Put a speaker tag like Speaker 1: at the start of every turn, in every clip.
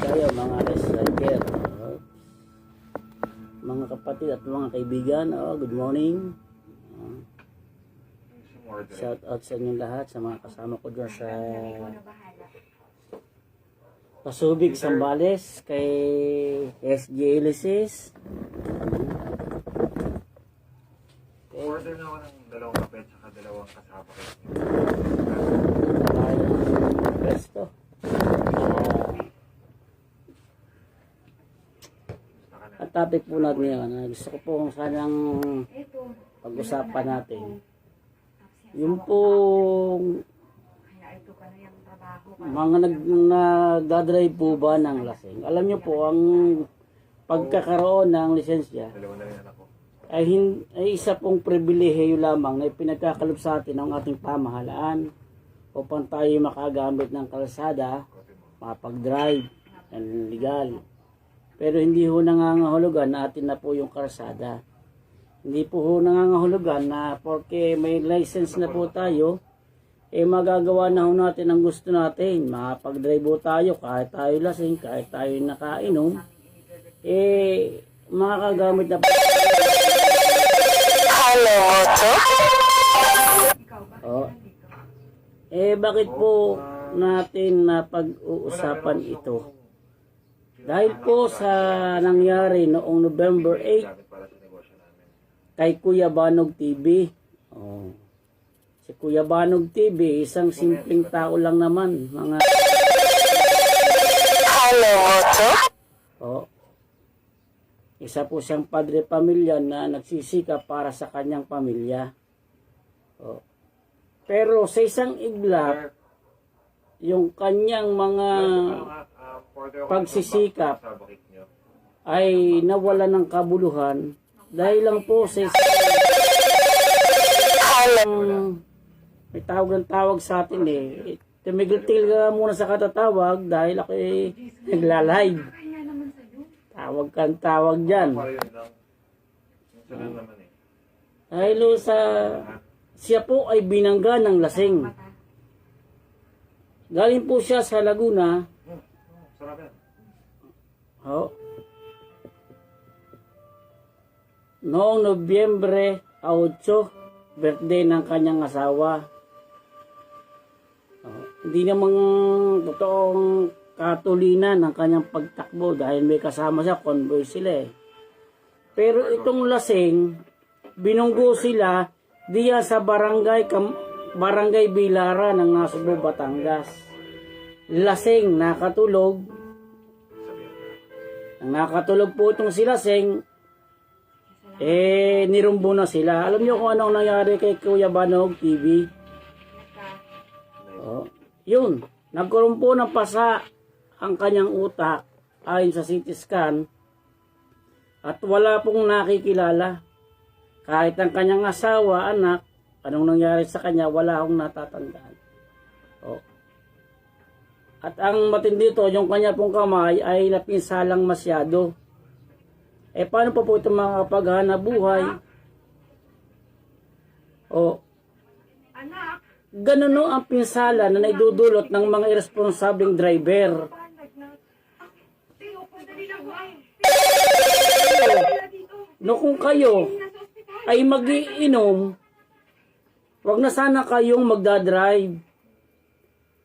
Speaker 1: tayo mga recycler. Oh. Mga kapatid at mga kaibigan, oh, good morning. Oh, shout out sa inyong lahat, sa mga kasama ko dyan sa Pasubig, Sambales, kay SG Elysis.
Speaker 2: Order na ako ng dalawang kape at saka dalawang kasama ko.
Speaker 1: tayo ng resto.
Speaker 2: Basta ka na.
Speaker 1: Ang topic po natin ngayon, ah, gusto ko po sanang pag-usapan natin. Yung pong mga nag, nagdadrive po ba ng lasing. Alam niyo po, ang pagkakaroon ng lisensya ay, hin, ay isa pong pribilehiyo lamang na pinagkakalob sa atin ng ating pamahalaan upang tayo makagamit ng kalsada, makapag-drive, ng legal. Pero hindi ho nangangahulugan na atin na po yung kalsada. Hindi po ho nangangahulugan na porque may license na po tayo, eh magagawa na ho natin ang gusto natin. Makapag-drive ho tayo kahit tayo lasing, kahit tayo nakainom, eh makakagamit na po. Oh. Eh bakit po natin na pag-uusapan ito? Dahil po sa nangyari noong November 8
Speaker 2: Gamit para sa negosyo namin.
Speaker 1: kay Kuya Banog TV. Oh. Si Kuya Banog TV, isang simpleng tao lang naman, mga Oh. Isa po siyang padre pamilya na nagsisika para sa kanyang pamilya. Oh. Pero sa isang iglap, yung kanyang mga Pagsisikap. ay nawala ng kabuluhan dahil lang po sa isang may tawag ng tawag sa atin eh. Tumigil-tigil ka muna sa katatawag dahil ako eh nagla-live. Tawag kang tawag dyan.
Speaker 2: Eh.
Speaker 1: Dahil sa siya po ay binangga ng lasing. Galing po siya sa Laguna.
Speaker 2: Hmm, hmm, sarap yan.
Speaker 1: Oh. Noong Nobyembre 8, birthday ng kanyang asawa. Oh, hindi namang totoong katulinan ng kanyang pagtakbo dahil may kasama siya, convoy sila eh. Pero itong lasing, binunggo sila diya sa barangay barangay Bilara ng Nasugbo, Batangas. Lasing, nakatulog, ang nakatulog po itong sila, Seng, eh, nirumbo na sila. Alam niyo kung anong nangyari kay Kuya Banog TV? Oh, yun, nagkurumpo ng pasa ang kanyang utak ayon sa CT scan at wala pong nakikilala. Kahit ang kanyang asawa, anak, anong nangyari sa kanya, wala akong natatandaan. Oh. At ang matindi to, yung kanya pong kamay ay napinsalang masyado. Eh paano pa po ito mga paghanap buhay? O, ganun no ang pinsala na naidudulot ng mga irresponsableng driver. No kung kayo ay magiinom, wag na sana kayong magdadrive.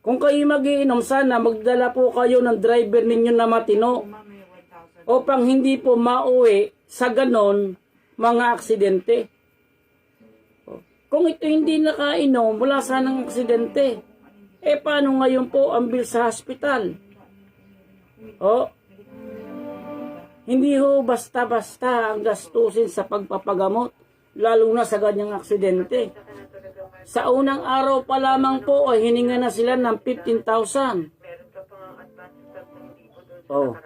Speaker 1: Kung kayo magiinom, sana magdala po kayo ng driver ninyo na matino upang hindi po mauwi sa ganon mga aksidente. Kung ito hindi nakainom, wala sanang aksidente. Eh paano ngayon po ang bill sa hospital? O, hindi ho basta-basta ang gastusin sa pagpapagamot, lalo na sa ganyang aksidente. Sa unang araw pa lamang po ay hininga na sila ng 15,000. Oh.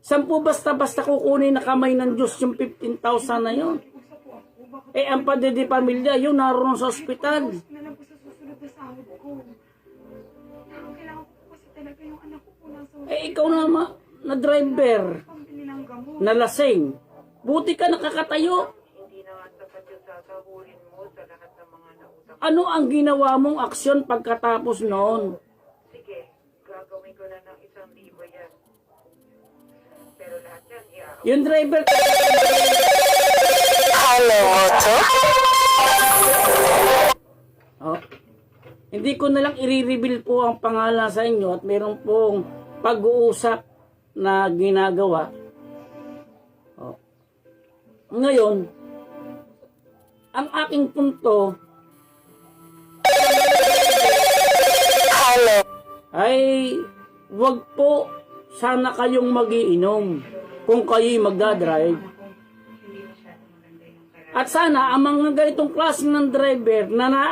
Speaker 1: Saan po basta-basta kukunin na kamay ng Diyos yung 15,000 na yun? Eh, ang padede pamilya, yung naroon sa ospital. Eh, ikaw na, ma- na driver, na lasing. Buti ka nakakatayo.
Speaker 3: hindi na nga sasahurin mo sa lahat ng.
Speaker 1: Ano ang ginawa mong aksyon pagkatapos noon?
Speaker 3: Sige, gagawin ko na ng isang libo yan.
Speaker 1: Yung driver, Oh. Hindi ko na lang i-reveal po ang pangalan sa inyo at meron pong pag-uusap na ginagawa. Oh. Ngayon, ang aking punto ay wag po sana kayong magiinom kung kayo'y magdadrive. At sana ang mga ganitong klase ng driver na, na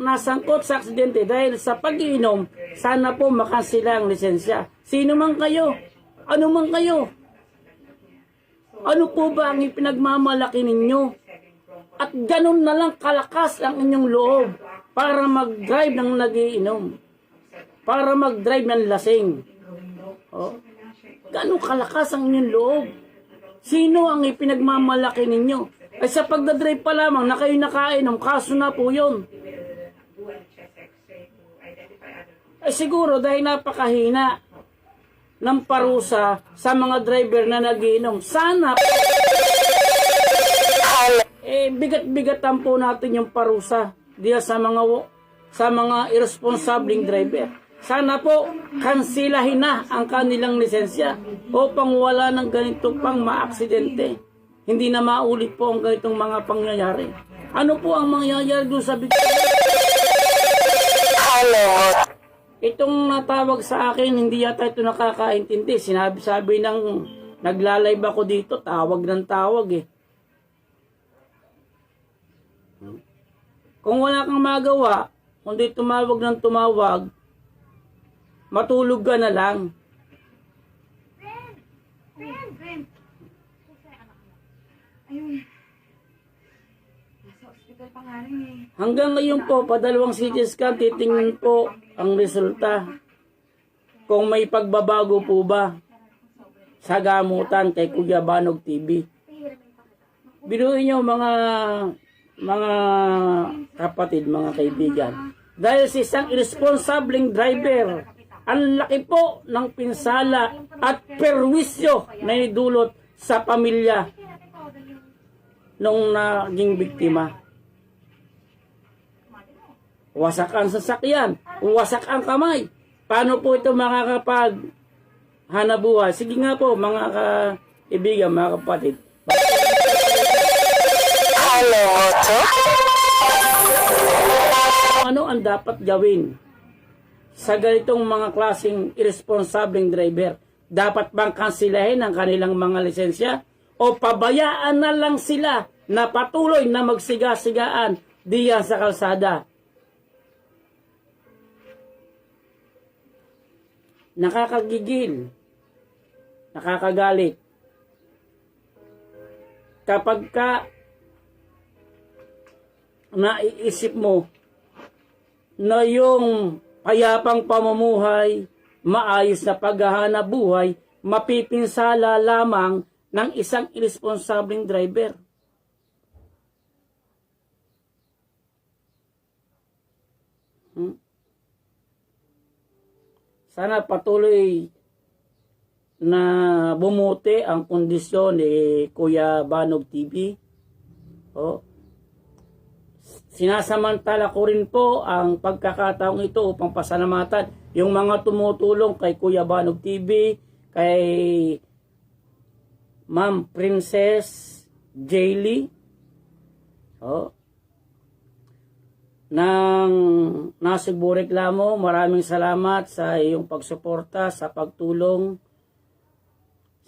Speaker 1: nasangkot sa aksidente dahil sa pag-iinom, sana po makansila ang lisensya. Sino man kayo? Ano man kayo? Ano po ba ang ipinagmamalaki ninyo? At ganun na lang kalakas ang inyong loob para mag-drive ng nagiinom. Para mag-drive ng lasing. Oh. Ganun kalakas ang inyong loob. Sino ang ipinagmamalaki ninyo? Ay sa pagdadrive pa lamang na kayo nakainom, kaso na po yun. Ay siguro dahil napakahina ng parusa sa mga driver na nagiinom. Sana eh bigat-bigatan po natin yung parusa diya sa mga sa mga irresponsibleng driver. Sana po kansilahin na ang kanilang lisensya upang wala ng ganito pang maaksidente. Hindi na maulit po ang ganitong mga pangyayari. Ano po ang mangyayari doon sa big... Itong natawag sa akin, hindi yata ito nakakaintindi. Sinabi-sabi ng naglalay ako dito, tawag ng tawag eh. Kung wala kang magawa, kundi tumawag ng tumawag, matulog ka na lang.
Speaker 4: Friend, friend. Ayun. Nasa ospital pa nga rin eh.
Speaker 1: Hanggang ngayon po, padalawang CT scan, titingnan po ang resulta. Kung may pagbabago po ba sa gamutan kay Kuya Banog TV. Biruin nyo mga mga kapatid, mga kaibigan. Dahil sa isang irresponsibleng driver, ang laki po ng pinsala at perwisyo na idulot sa pamilya nung naging biktima. Wasak ang sasakyan, wasak ang kamay. Paano po ito makakapag hanabuhay? Sige nga po, mga kaibigan, mga kapatid. Ano ang dapat gawin sa ganitong mga klaseng irresponsibleng driver? Dapat bang kansilahin ang kanilang mga lisensya? O pabayaan na lang sila na patuloy na magsiga-sigaan diyan sa kalsada? Nakakagigil. Nakakagalit. Kapag ka naiisip mo na yung payapang pamumuhay, maayos na paghahanap buhay, mapipinsala lamang ng isang irresponsibleng driver. Hmm? Sana patuloy na bumuti ang kondisyon ni Kuya Banog TV. Oh, Sinasamantala ko rin po ang pagkakataong ito upang pasalamatan yung mga tumutulong kay Kuya Banog TV, kay Ma'am Princess Jaylee, oh, ng Nasugbo Reklamo, maraming salamat sa iyong pagsuporta, sa pagtulong,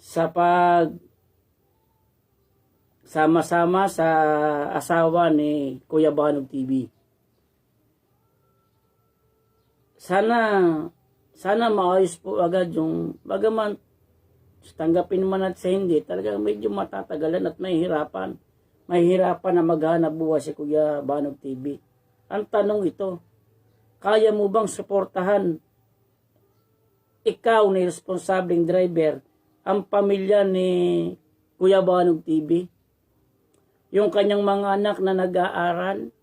Speaker 1: sa pag sama-sama sa asawa ni Kuya Banog TV. Sana sana maayos po agad yung bagaman tanggapin man at sa hindi, talagang medyo matatagalan at mahihirapan. Mahihirapan na maghanap buhay si Kuya Banog TV. Ang tanong ito, kaya mo bang suportahan ikaw ni responsableng driver ang pamilya ni Kuya Banog TV? Yung kanyang mga anak na nag-aaral,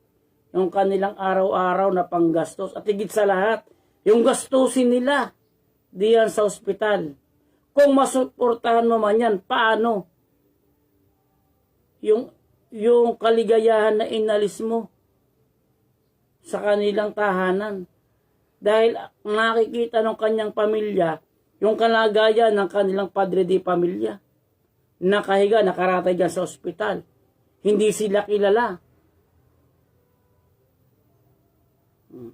Speaker 1: yung kanilang araw-araw na panggastos, at higit sa lahat, yung gastusin nila diyan sa ospital. Kung masuportahan mo man yan, paano? yung yung kaligayahan na inalis mo sa kanilang tahanan. Dahil nakikita ng kanyang pamilya yung kalagayan ng kanilang padre di pamilya. Nakahiga, nakaratay dyan sa ospital. Hindi sila kilala. Hmm.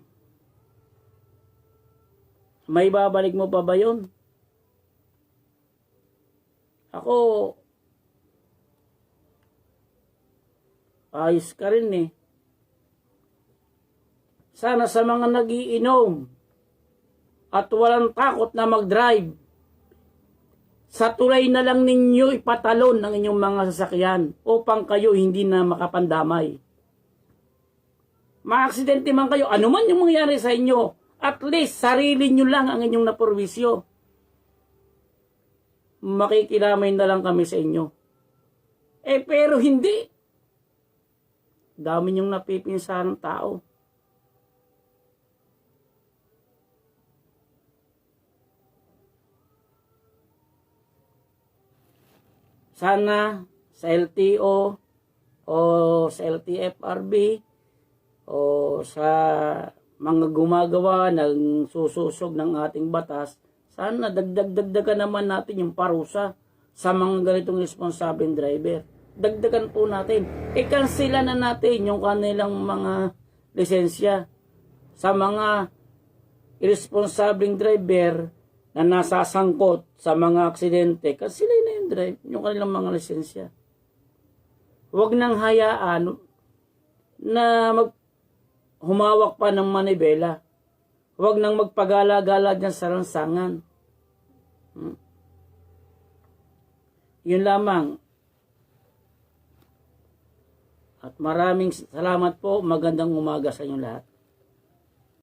Speaker 1: May babalik mo pa ba yun? Ako, ayos ka rin eh. Sana sa mga nagiinom at walang takot na mag-drive, sa tulay na lang ninyo ipatalon ng inyong mga sasakyan upang kayo hindi na makapandamay. Maaksidente man kayo, ano man yung mangyari sa inyo, at least sarili nyo lang ang inyong naporwisyo. Makikilamay na lang kami sa inyo. Eh pero hindi. Dami niyong napipinsan ng tao. Sana sa LTO o sa LTFRB o sa mga gumagawa ng sususog ng ating batas, sana dagdag-dagdagan naman natin yung parusa sa mga ganitong responsabling driver. Dagdagan po natin. I-cancela na natin yung kanilang mga lisensya sa mga irresponsabling driver na nasasangkot sa mga aksidente. Cancela na yung drive, yung kanilang mga lisensya. Huwag nang hayaan na mag humawak pa ng manibela. Huwag nang magpagala-gala dyan sa lansangan. Hmm. Yun lamang. At maraming salamat po. Magandang umaga sa inyong lahat.